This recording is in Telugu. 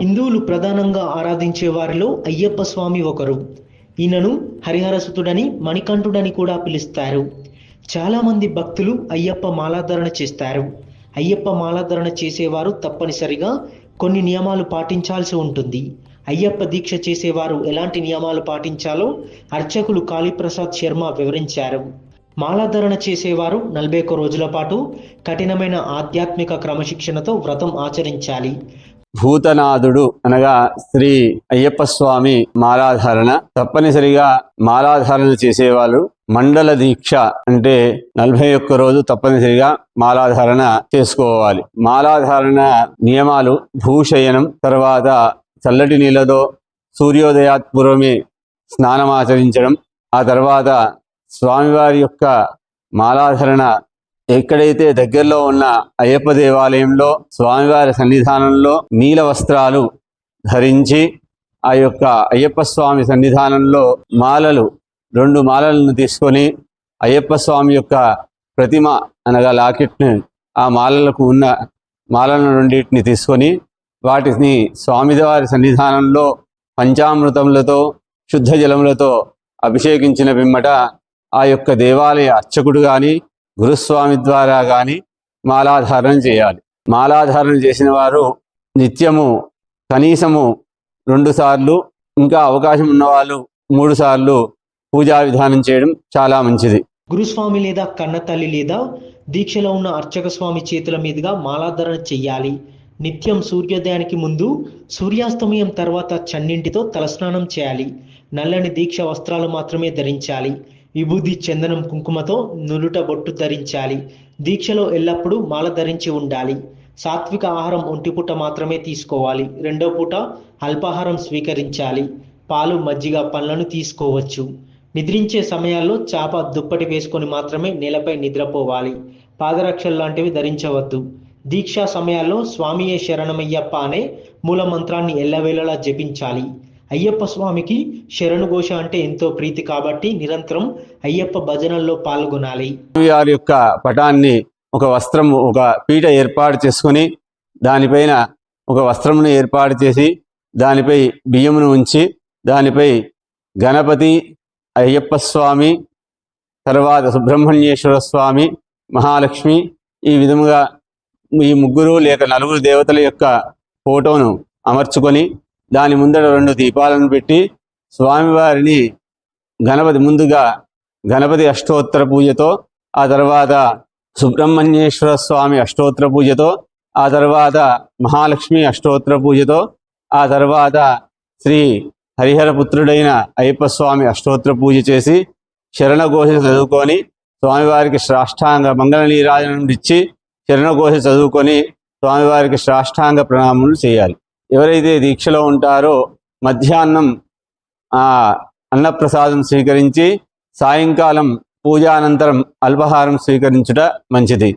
హిందువులు ప్రధానంగా ఆరాధించే వారిలో అయ్యప్ప స్వామి ఒకరు. ఈయనను హరిహరసుతుడని మణికంఠుడని కూడా పిలుస్తారు. చాలామంది భక్తులు అయ్యప్ప మాలాధరణ చేస్తారు. అయ్యప్ప మాలాధరణ చేసేవారు తప్పనిసరిగా కొన్ని నియమాలు పాటించాల్సి ఉంటుంది. అయ్యప్ప దీక్ష చేసేవారు ఎలాంటి నియమాలు పాటించాలో అర్చకులు కాళీప్రసాద్ శర్మ వివరించారు. మాలాధరణ చేసేవారు నలభై ఒక్క రోజుల పాటు కఠినమైన ఆధ్యాత్మిక క్రమశిక్షణతో వ్రతం ఆచరించాలి. భూతనాథుడు అనగా శ్రీ అయ్యప్ప స్వామి మాలాధారణ. తప్పనిసరిగా మాలాధారణ చేసేవాళ్ళు మండల దీక్ష అంటే నలభై ఒక్క రోజు తప్పనిసరిగా మాలాధారణ చేసుకోవాలి. మాలాధారణ నియమాలు భూశయనం తర్వాత చల్లటి నీళ్ళతో సూర్యోదయాత్పూర్వమే స్నానమాచరించడం స్నానం ఆచరించడం ఆ తర్వాత స్వామివారి యొక్క మాలాధరణ ఎక్కడైతే దగ్గరలో ఉన్న అయ్యప్ప దేవాలయంలో స్వామివారి సన్నిధానంలో నీల వస్త్రాలు ధరించి ఆ యొక్క అయ్యప్ప స్వామి సన్నిధానంలో మాలలు రెండు మాలలను తీసుకొని అయ్యప్ప స్వామి యొక్క ప్రతిమ అనగా లాకెట్ని ఆ మాలలకు ఉన్న మాలలను రెండింటిని తీసుకొని వాటిని స్వామివారి సన్నిధానంలో పంచామృతములతో శుద్ధ జలములతో అభిషేకించిన పిమ్మట ఆ యొక్క దేవాలయ అర్చకుడు కానీ గురుస్వామి ద్వారా కానీ మాలాధారణ చేయాలి. మాలాధారణ చేసిన వారు నిత్యము కనీసము రెండు సార్లు ఇంకా అవకాశం ఉన్నవాళ్ళు మూడు సార్లు పూజా విధానం చేయడం చాలా మంచిది. గురుస్వామి లేదా కన్నతల్లి లేదా దీక్షలో ఉన్న అర్చక స్వామి చేతుల మీదుగా మాలాధారణ చెయ్యాలి. నిత్యం సూర్యోదయానికి ముందు సూర్యాస్తమయం తర్వాత చన్నింటితో తలస్నానం చేయాలి. నల్లని దీక్ష వస్త్రాలు మాత్రమే ధరించాలి. విభూది చందనం కుంకుమతో నులుట బొట్టు ధరించాలి. దీక్షలో ఎల్లప్పుడూ మాల ధరించి ఉండాలి. సాత్విక ఆహారం ఒంటి పూట మాత్రమే తీసుకోవాలి. రెండో పూట అల్పాహారం స్వీకరించాలి. పాలు మజ్జిగ పండ్లను తీసుకోవచ్చు. నిద్రించే సమయాల్లో చాప దుప్పటి వేసుకొని మాత్రమే నేలపై నిద్రపోవాలి. పాదరక్షలు లాంటివి ధరించవద్దు. దీక్షా సమయాల్లో స్వామియే శరణమయ్యప్ప అనే మూల మంత్రాన్ని ఎల్లవేళలా జపించాలి. అయ్యప్ప స్వామికి శరణుఘోష అంటే ఎంతో ప్రీతి కాబట్టి నిరంతరం అయ్యప్ప భజనల్లో పాల్గొనాలి. స్వామివారి యొక్క పటాన్ని ఒక వస్త్రం ఒక పీట ఏర్పాటు చేసుకొని దానిపైన ఒక వస్త్రమును ఏర్పాటు చేసి దానిపై బియ్యమును ఉంచి దానిపై గణపతి అయ్యప్ప స్వామి తర్వాత సుబ్రహ్మణ్యేశ్వర స్వామి మహాలక్ష్మి ఈ విధముగా ఈ ముగ్గురు లేక నలుగురు దేవతల యొక్క ఫోటోను అమర్చుకొని దాని ముందర రెండు దీపాలను పెట్టి స్వామివారిని గణపతి ముందుగా గణపతి అష్టోత్తర పూజతో ఆ తర్వాత సుబ్రహ్మణ్యేశ్వర స్వామి అష్టోత్తర పూజతో ఆ తర్వాత మహాలక్ష్మి అష్టోత్తర పూజతో ఆ తర్వాత శ్రీ హరిహరపుత్రుడైన అయ్యప్ప స్వామి అష్టోత్తర పూజ చేసి శరణఘోష చదువుకొని స్వామివారికి శ్రాష్టాంగ మంగళ నీరాజనం ఇచ్చి శరణఘోష చదువుకొని స్వామివారికి శ్రాష్టాంగ ప్రణామములు చేయాలి. ఎవరైతే దీక్షలో ఉంటారో మధ్యాహ్నం అన్నప్రసాదం స్వీకరించి సాయంకాలం పూజానంతరం అల్పాహారం స్వీకరించుట మంచిది.